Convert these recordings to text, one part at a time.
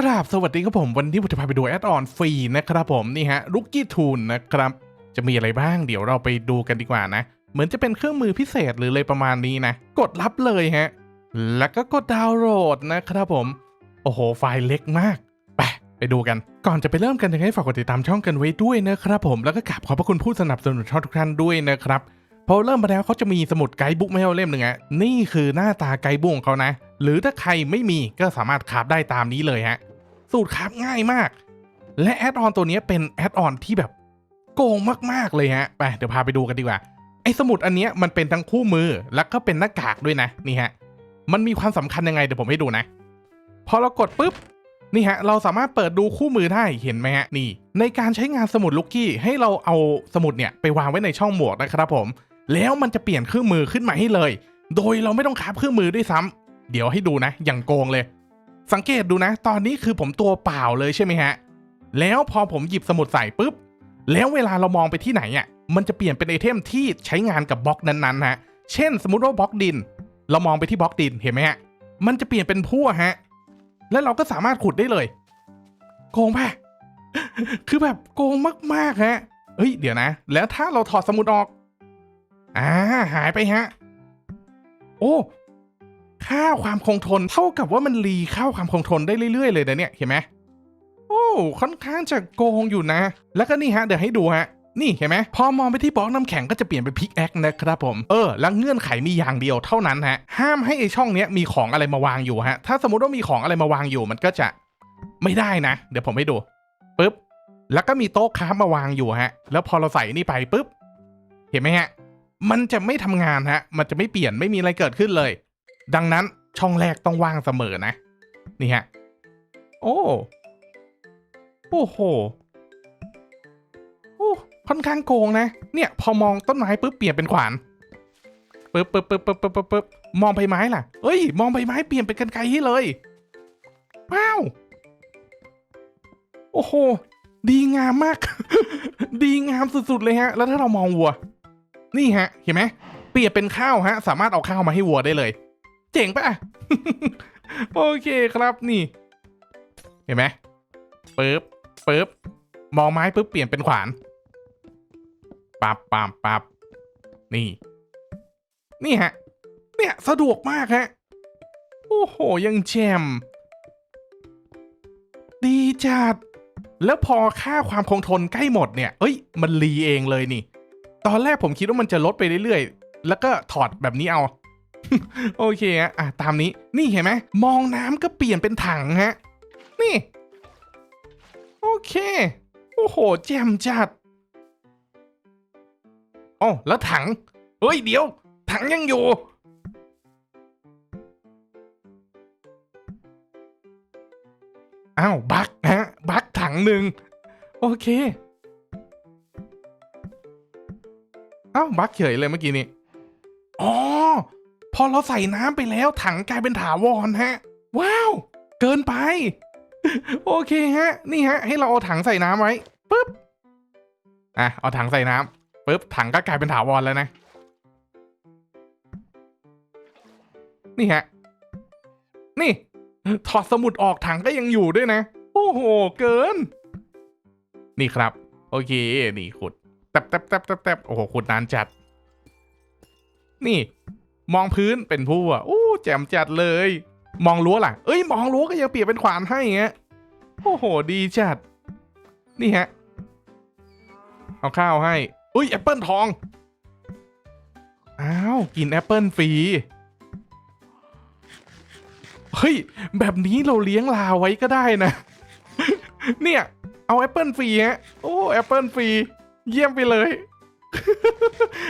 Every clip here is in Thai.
กราบสวัสดีครับผมวันนี้ผมจะพาไปดูแอดออนฟรีนะครับผมนี่ฮะลุกกี้ทูนนะครับ จะมีอะไรบ้างเดี๋ยวเราไปดูกันดีกว่านะ เหมือนจะเป็นเครื่องมือพิเศษหรืออะไรประมาณนี้นะ กดรับเลยฮะ แล้วก็กดดาวน์โหลดนะครับผม โอ้โห ไฟล์เล็กมาก ไปไปดูกัน ก่อนจะไปเริ่มกันยังไงฝากกดติดตามช่องกันไว้ด้วยนะครับผมแล้วก็กราบขอบพระคุณผู้สนับสนุนช่องทุกท่านด้วยนะครับ พอเริ่มมาแล้วเขาจะมีสมุดไกด์บุ๊กไม่เอาเล่มหนึ่งอะนี่คือหน้าตาไกด์บุ๊กของเขานะ หรือถ้าใครไม่มีก็สามารถคราฟได้ตามนี้เลยฮะ สูตรคราฟง่ายมาก และแอดออนตัวนี้เป็นแอดออนที่แบบโกงมากๆเลยฮะ ไปเดี๋ยวพาไปดูกันดีกว่า ไอ้สมุดอันนี้มันเป็นทั้งคู่มือแล้วก็เป็นหน้ากากด้วยนะนี่ฮะ มันมีความสำคัญยังไงเดี๋ยวผมให้ดูนะ พอเรากดปุ๊บนี่ฮะเราสามารถเปิดดูคู่มือได้เห็นไหมฮะนี่ ในการใช้งานสมุดลุกกี้ให้เราเอาสมุดเนี่ยไปวางไว้ในช่องหมวกนะครับผม แล้วมันจะเปลี่ยนเครื่องมือขึ้นมาให้เลย โดยเราไม่ต้องคาบเครื่องมือด้วยซ้ำเดี๋ยวให้ดูนะ อย่างโกงเลย สังเกตดูนะ ตอนนี้คือผมตัวเปล่าเลยใช่ไหมฮะ แล้วพอผมหยิบสมุดใส่ปุ๊บ แล้วเวลาเรามองไปที่ไหนอะ มันจะเปลี่ยนเป็นไอเทมที่ใช้งานกับบล็อกนั้นๆฮะ เช่น สมมติว่าบล็อกดิน เรามองไปที่บล็อกดินเห็นไหมฮะ มันจะเปลี่ยนเป็นพั่วฮะ แล้วเราก็สามารถขุดได้เลย โกงป่ะ คือแบบโกงมากๆฮะ เฮ้ย เดี๋ยวนะ แล้วถ้าเราถอดสมุดออก อ่าหายไปฮะ โอ้ค่าความคงทนเท่ากับว่ามันรีค่าความคงทนได้เรื่อยๆเลยนะเนี่ยเห็นไหมโอ้ค่อนข้างจะโกงอยู่นะ แล้วก็นี่ฮะเดี๋ยวให้ดูฮะนี่เห็นไหมพอมองไปที่บล็อกน้ำแข็งก็จะเปลี่ยนเป็นพิกแอคนะครับผมเออแล้วเงื่อนไขมีอย่างเดียวเท่านั้นฮะห้ามให้ไอช่องเนี้ยมีของอะไรมาวางอยู่ฮะ ถ้าสมมติว่ามีของอะไรมาวางอยู่มันก็จะไม่ได้นะ เดี๋ยวผมให้ดูปึ๊บแล้วก็มีโต๊ะค้ามาวางอยู่ฮะ แล้วพอเราใส่นี่ไปปุ๊บเห็นไหมฮะ มันจะไม่ทำงานฮะ มันจะไม่เปลี่ยนไม่มีอะไรเกิดขึ้นเลย ดังนั้นช่องแรกต้องว่างเสมอนะ นี่ฮะ โอ้โอ้โหโอ้ค่อนข้างโกงนะ เนี่ย พอมองต้นไม้ปุ๊บเปลี่ยนเป็นขวานปึ๊บปึ๊บปึ๊บปึ๊บปึ๊บปึ๊บมองใบไม้ล่ะ เอ้ย มองใบไม้เปลี่ยนเป็นกันไกรให้เลย ว้าว โอ้โห ดีงามมาก ดีงามสุดๆเลยฮะ แล้วถ้าเรามองวัว นี่ฮะ เห็นไหมเปลี่ยนเป็นข้าวฮะ สามารถเอาข้าวมาให้วัวได้เลย เจ๋งปะโอเคครับนี่ เห็นไหมปึ๊บปึ๊บมองไม้ปึ๊บเปลี่ยนเป็นขวานปับปับปับนี่ นี่ฮะ เนี่ยสะดวกมากฮะ โอ้โห ยังแจมดีจัด แล้วพอค่าความคงทนใกล้หมดเนี่ย เอ้ย มันรีเองเลยนี่ ตอนแรกผมคิดว่ามันจะลดไปเรื่อยๆ แล้วก็ถอดแบบนี้เอา โอเคฮะอะตามนี้นี่เห็นไหมมองน้ำก็เปลี่ยนเป็นถังฮะ นี่ โอเค โอ้โหแจ่มจัดอ๋อแล้วถัง เฮ้ย เดี๋ยว ถังยังอยู่ อ้าว บักฮะ บักถังหนึ่ง โอเค อ้าวบักเฉยเลยเมื่อกี้นี้อ๋อพอเราใส่น้ำไปแล้วถังกลายเป็นถาวรฮะ ว้าว เกินไป โอเคฮะ นี่ฮะ ให้เราเอาถังใส่น้ำไว้ปุ๊บอะเอาถังใส่น้ำปุ๊บถังก็กลายเป็นถาวรแล้วนะ นี่ฮะ นี่ ถอดสมุดออกถังก็ยังอยู่ด้วยนะ โอ้โห เกิน นี่ครับ โอเค นี่ขุด แตบแตบแตบแตบแตบโอ้โหขุดนานจัด นี่ มองพื้นเป็นผู้อะโอ้แจ่มจัดเลย มองรั้วล่ะ เอ้ย มองรั้วก็ยังเปลี่ยนเป็นขวานให้เงี้ยโอ้โห ดีจัด นี่ฮะ เอาข้าวให้ อุ้ยแอปเปิลทอง อ้าว กินแอปเปิลฟรี เฮ้ย แบบนี้เราเลี้ยงลาไว้ก็ได้นะ เนี่ย เอาแอปเปิลฟรีฮะ โอ้ แอปเปิลฟรี เยี่ยมไปเลย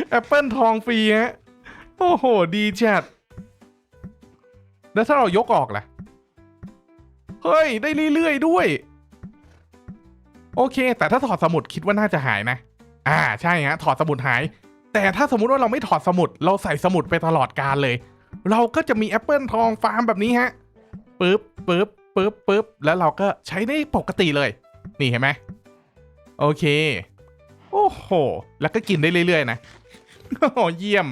แอปเปิลทองฟรีฮะ โอ้โห ดีจัด แล้วถ้าเรายกออกล่ะ เฮ้ย ได้เรื่อยๆด้วย โอเค แต่ถ้าถอดสมุดคิดว่าน่าจะหายนะ อ่า ใช่ฮะ ถอดสมุดหาย แต่ถ้าสมมุติว่าเราไม่ถอดสมุด เราใส่สมุดไปตลอดการเลย เราก็จะมีแอปเปิลทองฟาร์มแบบนี้ฮะปึ๊บปึ๊บปึ๊บปึ๊บแล้วเราก็ใช้ได้ปกติเลย นี่เห็นไหมโอเค โอ้โห แล้วก็กินได้เรื่อยๆนะ โอ้โหเยี่ยม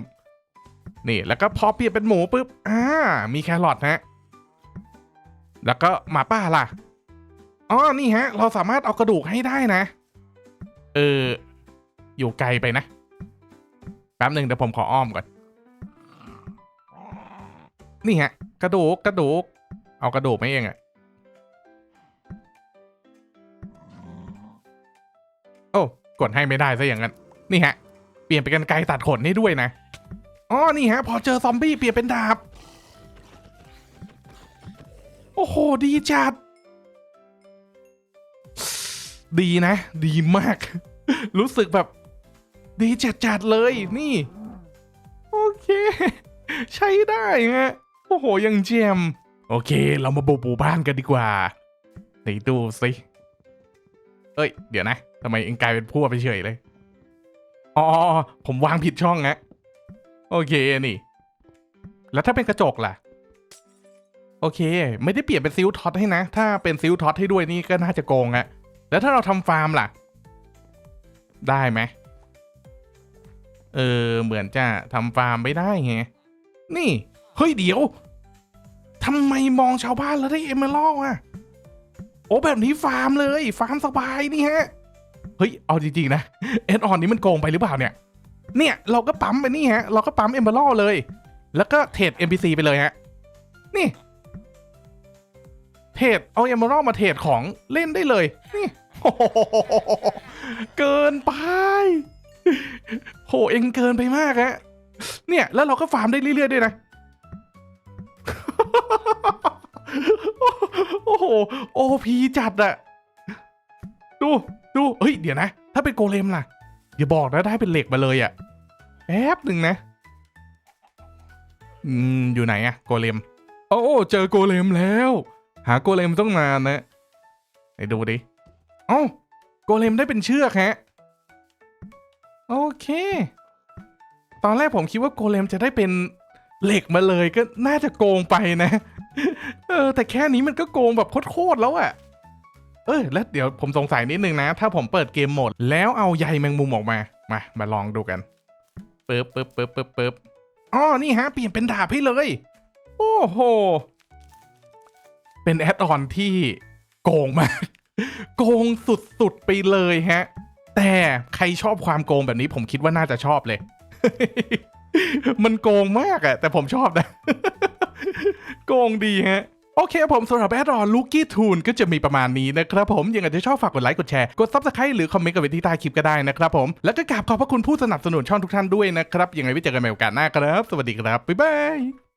นี่แล้วก็พอเปลี่ยนเป็นหมูปุ๊บ อ่า มีแครอทฮะ แล้วก็หมาป่าล่ะ อ๋อ นี่ฮะ เราสามารถเอากระดูกให้ได้นะ เออ อยู่ไกลไปนะ แป๊บหนึ่งเดี๋ยวผมขออ้อมก่อน นี่ฮะ กระดูก กระดูก เอากระดูกไหมเองอะ กดให้ไม่ได้ซะอย่างนั้น นี่ฮะ เปลี่ยนเป็นกันไกรตัดขนให้ด้วยนะอ๋อนี่ฮะ พอเจอซอมบี้เปลี่ยนเป็นดาบ โอ้โห ดีจัด ดีนะ ดีมาก รู้สึกแบบ ดีจัดจัดเลยนี่ โอเค ใช้ได้ฮะ โอ้โห ยังเจม โอเค เรามาบูบูบ้านกันดีกว่าไหนดูสิเอ้ย เดี๋ยวนะ ทำไมเองกลายเป็นพวกไปเฉยเลย อ๋อ ผมวางผิดช่องฮะโอเคนี่ แล้วถ้าเป็นกระจกล่ะ โอเค ไม่ได้เปลี่ยนเป็นซิลท็อตให้นะ ถ้าเป็นซิลท็อตให้ด้วยนี่ก็น่าจะโกงอะแล้วถ้าเราทำฟาร์มล่ะ ได้ไหมเออ เหมือนจะทำฟาร์มไม่ได้ไง นี่ เฮ้ยเดี๋ยวทำไมมองชาวบ้านแล้วได้เอเมอรัลด์อะโอ้แบบนี้ฟาร์มเลย ฟาร์มสบายนี่ฮะ เฮ้ย เอาจริงๆนะเอ็ดออนนี้มันโกงไปหรือเปล่าเนี่ย เนี่ยเราก็ปั๊มไปนี่ฮะ เราก็ปั๊มเอเมอร์เลย แล้วก็เทรด NPC ไปเลยฮะ นี่ เทรดเอาเอเมอรัลมาเทรดของเล่นได้เลย นี่โอ้โหเกินไป โห เองเกินไปมากฮะ เนี่ย แล้วเราก็ฟาร์มได้เรื่อยๆด้วยนะ โอ้โห โอพีจัดอะดู ดูเฮ้ย เดี๋ยวนะ ถ้าเป็นโกเลมล่ะอย่าบอกนะได้เป็นเหล็กมาเลยอะแป๊บหนึ่งนะ อืม อยู่ไหนอะโกเลม โอ้เจอโกเลมแล้ว หาโกเลมต้องนานนะไหนดูดิเอ้าโกเลมได้เป็นเชือกฮะ โอเค ตอนแรกผมคิดว่าโกเลมจะได้เป็นเหล็กมาเลยก็น่าจะโกงไปนะ เออ แต่แค่นี้มันก็โกงแบบโคตรๆแล้วอะ เออแล้วเดี๋ยวผมสงสัยนิดนึงนะ ถ้าผมเปิดเกมโหมด แล้วเอาใยแมงมุมออกมา มา มาลองดูกันปึ๊บปึ๊บปึ๊บปึ๊บปึ๊บอ๋อนี่ฮะ เปลี่ยนเป็นดาบให้เลย โอ้โห เป็นแอดออนที่โกงมาก โกงสุดๆไปเลยฮะ แต่ใครชอบความโกงแบบนี้ผมคิดว่าน่าจะชอบเลย มันโกงมากอะแต่ผมชอบนะ โกงดีฮะ โอเคผมสำหรับแอดออนลูกี้ทูนก็จะมีประมาณนี้นะครับผมยังไงจะชอบฝากกดไลค์กดแชร์กดซับสไครต์หรือคอมเมนต์กับไว้ที่ใต้คลิปก็ได้นะครับผมแล้วก็กราบขอบพระคุณผู้สนับสนุนช่องทุกท่านด้วยนะครับยังไงไว้เจอกันใหม่โอกาสหน้าครับ สวัสดีครับบ๊ายบาย